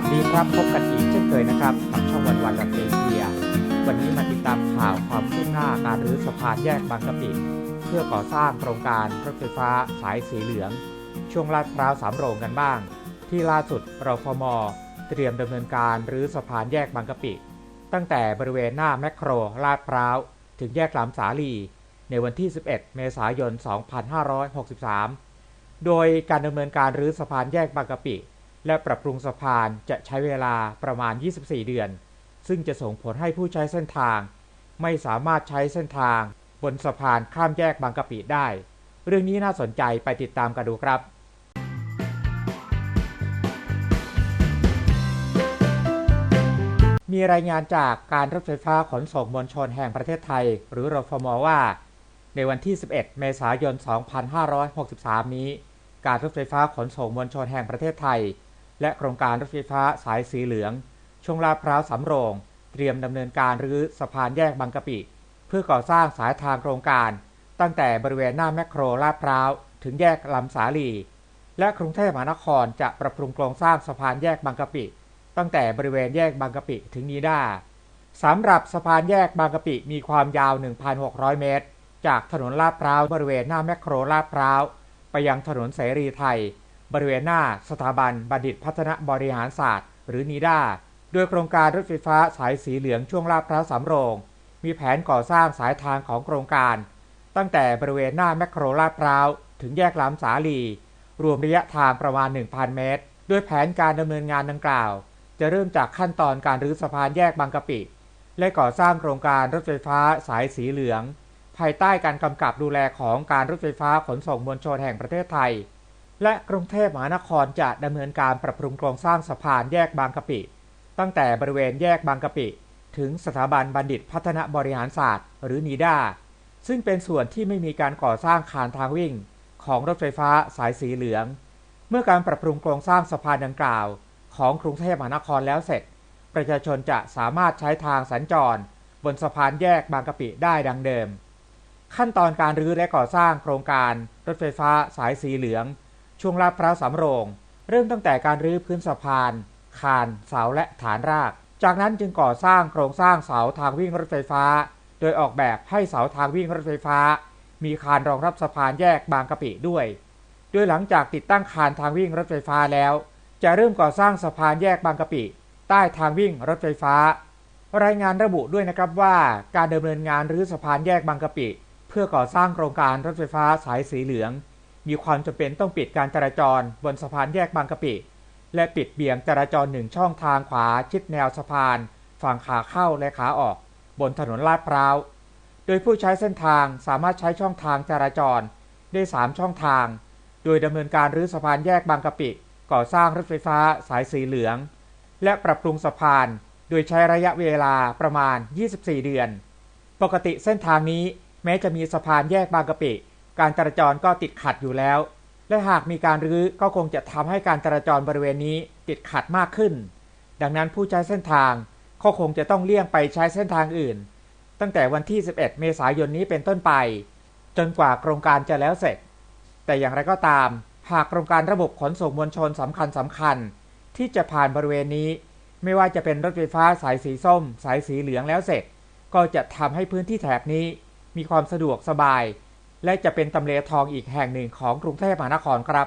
วัสดีครับ พบกันอีกเช่นเคยนะครับกับช่องวันวันกับเอเชีย วันนี้มาติดตามข่าวความคืบหน้าการรื้อสะพานแยกบางกะปิเพื่อก่อสร้างโครงการรถไฟฟ้าสายสีเหลือง ช่วงลาดพร้าวสามโรงกันบ้าง ที่ล่าสุดรฟม เตรียมดำเนินการรื้อสะพานแยกบางกะปิ ตั้งแต่บริเวณหน้าแมคโครลาดพร้าว ถึงแยกลำสาลี ในวันที่ 11 เมษายน 2563 โดยการดำเนินการรื้อสะพานแยกบางกะปิ และปรับปรุงสะพานจะใช้เวลาประมาณ 24 เดือน ซึ่งจะส่งผลให้ผู้ใช้เส้นทาง ไม่สามารถใช้เส้นทาง บนสะพานข้ามแยกบางกะปิได้ เรื่องนี้น่าสนใจไปติดตามกันดูครับมีรายงานจากการรถไฟฟ้าขนส่งมวลชนแห่งประเทศไทย หรือรฟมว่า ในวันที่ 11 เมษายน 2563 นี้ การรถไฟฟ้าขนส่งมวลชนแห่งประเทศไทย และโครงการรถไฟฟ้าสายสีเหลือง ช่วงลาดพร้าวสำโรง เตรียมดำเนินการรื้อสะพานแยกบางกะปิ เพื่อก่อสร้างสายทางโครงการ ตั้งแต่บริเวณหน้าแมคโครลาดพร้าวถึงแยกลำสาลี และกรุงเทพมหานครจะปรับปรุงโครงสร้างสะพานแยกบางกะปิ ตั้งแต่บริเวณแยกบางกะปิถึงนีด้าสำหรับสะพานแยกบางกะปิมีความยาว 1,600 เมตร จากถนนลาดพร้าวบริเวณหน้าแมคโครลาดพร้าวไปยังถนนเสรีไทย บริเวณหน้าสถาบันบัณฑิตพัฒนบริหารศาสตร์ หรือนีด้าโดยโครงการรถไฟฟ้าสายสีเหลืองช่วงลาดพร้าวสำโรง มีแผนก่อสร้างสายทางของโครงการ ตั้งแต่บริเวณหน้าแมคโครลาดพร้าวถึงแยกลำสาลี รวมระยะทางประมาณ 1,000 เมตรด้วยแผนการดำเนินงานดังกล่าว จะเริ่มจากขั้นตอนการรื้อสะพานแยกบางกะปิ และก่อสร้างโครงการรถไฟฟ้าสายสีเหลือง ภายใต้การกำกับดูแลของการรถไฟฟ้าขนส่งมวลชนแห่งประเทศไทย และกรุงเทพมหานครจะดำเนินการปรับปรุงโครงสร้างสะพานแยกบางกะปิ ตั้งแต่บริเวณแยกบางกะปิ ถึงสถาบันบัณฑิตพัฒนบริหารศาสตร์ หรือนีด้าซึ่งเป็นส่วนที่ไม่มีการก่อสร้างคานทางวิ่ง ของรถไฟฟ้าสายสีเหลือง เมื่อการปรับปรุงโครงสร้างสะพานดังกล่าว ของกรุงเทพมหานครแล้วเสร็จ ประชาชนจะสามารถใช้ทางสัญจร บนสะพานแยกบางกะปิได้ดังเดิม ขั้นตอนการรื้อและก่อสร้างโครงการรถไฟฟ้าสายสีเหลือง ช่วงลาดพร้าวสำโรง เริ่มตั้งแต่การรื้อพื้นสะพาน คาน เสาและฐานราก จากนั้นจึงก่อสร้างโครงสร้างเสาทางวิ่งรถไฟฟ้า โดยออกแบบให้เสาทางวิ่งรถไฟฟ้า มีคานรองรับสะพานแยกบางกะปิด้วย โดยหลังจากติดตั้งคานทางวิ่งรถไฟฟ้าแล้ว จะเริ่มก่อสร้างสะพานแยกบางกะปิ ใต้ทางวิ่งรถไฟฟ้า รายงานระบุด้วยนะครับว่าการดำเนินงานรื้อสะพานแยกบางกะปิ เพื่อก่อสร้างโครงการรถไฟฟ้าสายสีเหลือง มีความจำเป็นต้องปิดการจราจรบนสะพานแยกบางกะปิ และปิดเบี่ยงจราจรหนึ่งช่องทางขวาชิดแนวสะพาน ฝั่งขาเข้าและขาออก บนถนนลาดพร้าว โดยผู้ใช้เส้นทางสามารถใช้ช่องทางจราจรได้ 3 ช่องทาง โดยดำเนินการรื้อสะพานแยกบางกะปิ ก่อสร้างรถไฟฟ้าสายสีเหลือง และปรับปรุงสะพาน โดยใช้ระยะเวลาประมาณ 24 เดือน ปกติเส้นทางนี้แม้จะมีสะพานแยกบางกะปิ การจราจรก็ติดขัดอยู่แล้ว และหากมีการรื้อก็คงจะทำให้การจราจรบริเวณนี้ติดขัดมากขึ้น ดังนั้นผู้ใช้เส้นทางก็คงจะต้องเลี่ยงไปใช้เส้นทางอื่น ตั้งแต่วันที่ 11 เมษายนนี้เป็นต้นไป จนกว่าโครงการจะแล้วเสร็จ แต่อย่างไรก็ตาม หากโครงการระบบขนส่งมวลชนสำคัญสำคัญที่จะผ่านบริเวณนี้ ไม่ว่าจะเป็นรถไฟฟ้าสายสีส้ม สายสีเหลืองแล้วเสร็จ ก็จะทำให้พื้นที่แถบนี้ มีความสะดวกสบาย และจะเป็นตำเลทองอีกแห่งหนึ่งของกรุงเทพมหานครครับ